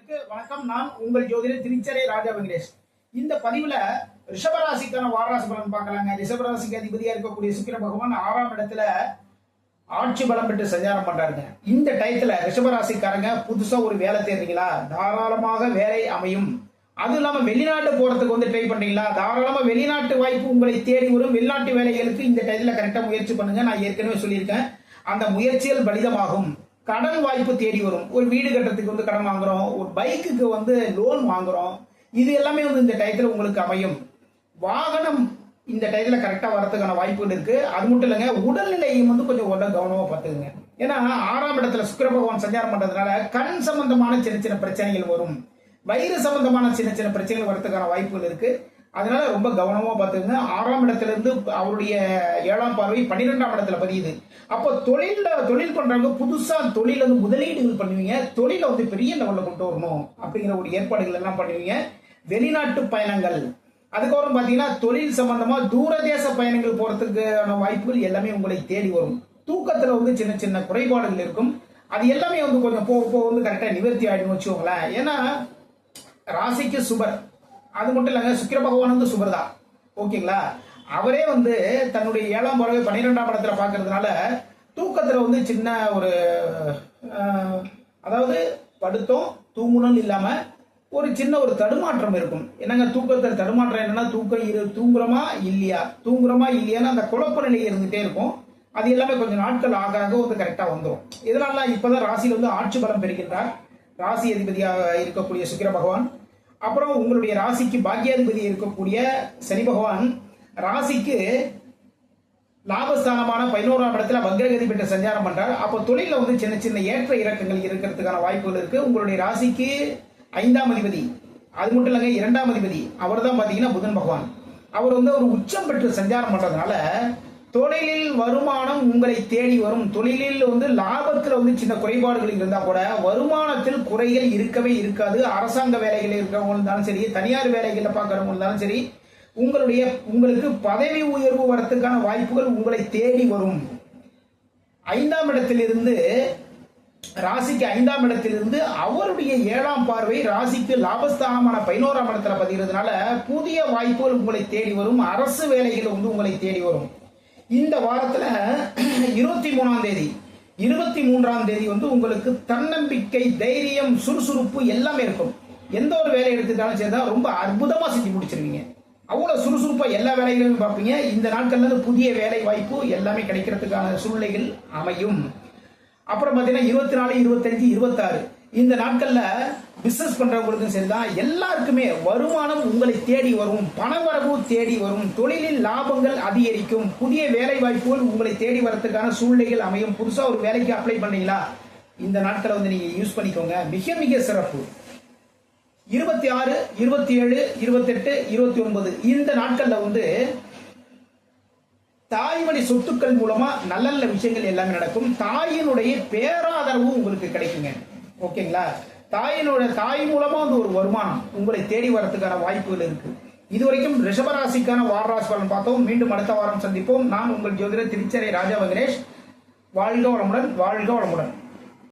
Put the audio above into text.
நேயர்களுக்கு வணக்கம். நான் உங்கள் ஜோதிடர் திருச்சரை ராஜா வெங்கடேஷ். இந்த பதிவுல ரிஷபராசிக்கான வாராசி பலன் பார்க்கலாங்க. ரிஷபராசிக்கு அதிபதியா இருக்கக்கூடிய சுக்கிர பகவான் ஆறாம் இடத்துல ஆட்சி பலம் பெற்று சஞ்சாரம் பண்றாருங்க. இந்த டயத்துல ரிஷபராசிக்காரங்க புதுசா ஒரு வேலை தேடுறீங்களா? தாராளமாக வேலை அமையும். அதுவும் இல்லாம வெளிநாட்டு போறதுக்கு வந்து ட்ரை பண்றீங்களா? தாராளமா வெளிநாட்டு வாய்ப்பு உங்களை தேடி வரும். வெளிநாட்டு வேலைகளுக்கு இந்த டயத்துல கரெக்டா முயற்சி பண்ணுங்க. நான் ஏற்கனவே சொல்லியிருக்கேன். அந்த முயற்சிகள் பலிதமாகும். கடன் வாய்ப்பு தேடி வரும். ஒரு வீடு கட்டுறதுக்கு வந்து கடன் வாங்குறோம். ஒரு பைக்குக்கு வந்து லோன் வாங்குறோம். இது எல்லாமே வந்து இந்த டயத்தில் உங்களுக்கு அமையும். வாகனம் இந்த டயத்தில் கரெக்டாக வரதுக்கான வாய்ப்புகள் இருக்கு. அது மட்டும் இல்லைங்க உடல்நிலையும் வந்து கொஞ்சம் உடல் கவனமாக பார்த்துக்குங்க. ஏன்னா ஆறாம் இடத்துல சுக்கர பகவான் சஞ்சாரம் பண்றதுனால கண் சம்பந்தமான சின்ன சின்ன பிரச்சனைகள் வரும். வயிறு சம்பந்தமான சின்ன சின்ன பிரச்சனைகள் வரதுக்கான வாய்ப்புகள் இருக்கு. அதனால ரொம்ப கவனமா பார்த்துங்க ஆறாம் இடத்துல இருந்து அவருடைய ஏழாம் பார்வை பன்னிரெண்டாம் இடத்துல பதியுது. அப்போ தொழில தொழில் பண்ணுறவங்க புதுசா தொழில் வந்து முதலீடுகள் பண்ணுவீங்க. தொழில வந்து பெரிய லெவலில் கொண்டு வரணும் அப்படிங்கிற ஒரு ஏற்பாடுகள் எல்லாம் பண்ணுவீங்க. வெளிநாட்டு பயணங்கள். அதுக்கப்புறம் பார்த்தீங்கன்னா தொழில் சம்பந்தமா தூரதேச பயணங்கள் போறதுக்கான வாய்ப்புகள் எல்லாமே உங்களை தேடி வரும். தூக்கத்துல வந்து சின்ன சின்ன குறைபாடுகள் இருக்கும். அது எல்லாமே வந்து கொஞ்சம் போக போக வந்து கரெக்டாக நிவர்த்தி ஆயிடும் வச்சுக்கோங்களேன். ஏன்னா ராசிக்கு சுபர். அது மட்டும் இல்லைங்க சுக்கிர பகவான் வந்து சுபர்தா ஓகேங்களா? அவரே வந்து தன்னுடைய ஏழாம் பறவை பன்னிரெண்டாம் இடத்துல பார்க்கறதுனால தூக்கத்துல வந்து சின்ன ஒரு அதாவது படுத்தோம் தூங்கணும்னு இல்லாம ஒரு சின்ன ஒரு தடுமாற்றம் இருக்கும். என்னங்க தூக்கத்தில் தடுமாற்றம் என்னன்னா தூக்கம் இரு தூங்குறோமா இல்லையா? தூங்குறோமா இல்லையான்னு அந்த குழப்ப நிலை இருந்துகிட்டே இருக்கும். அது எல்லாமே கொஞ்சம் நாட்கள் ஆக ஆக வந்து கரெக்டாக வந்துடும் இதனால இப்போதான் ராசியில வந்து ஆட்சி பலம் பெறுகின்றார். ராசி அதிபதியாக இருக்கக்கூடிய சுக்கிர பகவான். அப்புறம் உங்களுடைய ராசிக்கு பாக்கியாதிபதி இருக்கக்கூடிய சனி பகவான் ராசிக்கு லாபஸ்தானமான பதினோராம் இடத்துல வக்ரகதி பெற்ற சஞ்சாரம் பண்றார். அப்போ தொழிலில் வந்து சின்ன சின்ன ஏற்ற இறக்கங்கள் இருக்கிறதுக்கான வாய்ப்புகள் இருக்கு. உங்களுடைய ராசிக்கு ஐந்தாம் அதிபதி அது மட்டும் இல்லைங்க இரண்டாம் அதிபதி அவர் தான் பார்த்தீங்கன்னா புதன் பகவான். அவர் வந்து ஒரு உச்சம் பெற்று சஞ்சாரம் பண்றதுனால தொழிலில் வருமானம் உங்களை தேடி வரும். தொழிலில் வந்து லாபத்தில் வந்து சின்ன குறைபாடுகள் இருந்தால் கூட வருமானத்தில் குறைகள் இருக்கவே இருக்காது. அரசாங்க வேலைகள் இருக்கிறவங்க இருந்தாலும் சரி தனியார் வேலைகளை பார்க்குறவங்க இருந்தாலும் சரி உங்களுடைய உங்களுக்கு பதவி உயர்வு வரத்துக்கான வாய்ப்புகள் உங்களை தேடி வரும். ஐந்தாம் இடத்திலிருந்து ராசிக்கு ஐந்தாம் இடத்திலிருந்து அவருடைய ஏழாம் பார்வை ராசிக்கு லாபஸ்தானமான பதினோராம் இடத்துல பதிகிறதுனால புதிய வாய்ப்புகள் உங்களை தேடி வரும். அரசு வேலைகள் வந்து உங்களை தேடி வரும். இந்த வாரத்துல இருபத்தி மூணாம் தேதி இருபத்தி மூன்றாம் தேதி வந்து உங்களுக்கு தன்னம்பிக்கை தைரியம் சுறுசுறுப்பு எல்லாமே இருக்கும். எந்த ஒரு வேலையை எடுத்துட்டாலும் சரி தான் ரொம்ப அற்புதமா செஞ்சு முடிச்சிருவீங்க அவ்வளவு சுறுசுறுப்பா எல்லா வேலைகளையும் பார்ப்பீங்க. இந்த நாட்கள்ல புதிய வேலை வாய்ப்பு எல்லாமே கிடைக்கிறதுக்கான சூழ்நிலைகள் அமையும். அப்புறம் பார்த்தீங்கன்னா இருபத்தி நாலு இருபத்தஞ்சு இருபத்தாறு இந்த நாட்கள்ல பிசினஸ் பண்றவங்களுக்கும் சரிதான். எல்லாருக்குமே வருமானம் உங்களை தேடி வரும். பணவரவு தேடி வரும். தொழிலில் லாபங்கள் அதிகரிக்கும். புதிய வேலை வாய்ப்புகள் உங்களை தேடி வரத்துக்கான சூழ்நிலைகள் அமையும். புதுசா ஒரு வேலைக்கு அப்ளை பண்ணீங்களா? இந்த நாட்களை வந்து நீங்க யூஸ் பண்ணிக்கோங்க. மிக மிக சிறப்பு. இருபத்தி ஆறு இருபத்தி ஏழு இருபத்தெட்டு இருபத்தி ஒன்பது. இந்த நாட்கள்ல வந்து தாய்வழி சொத்துக்கள் மூலமா நல்ல நல்ல விஷயங்கள் எல்லாமே நடக்கும். தாயினுடைய பேராதரவு உங்களுக்கு கிடைக்குங்க. ஓகேங்களா? தாயினோட தாய் மூலமா வந்து ஒரு வருமானம் உங்களை தேடி வரத்துக்கான வாய்ப்புகள் இருக்கு. இதுவரைக்கும் ரிஷபராசிக்கான வாரராசி பலன் பார்த்தோம். மீண்டும் அடுத்த வாரம் சந்திப்போம். நான் உங்கள் ஜோதிடர் திருச்சரை ராஜா வெங்கடேஷ் வாழ்க வளமுடன் வாழ்க வளமுடன்.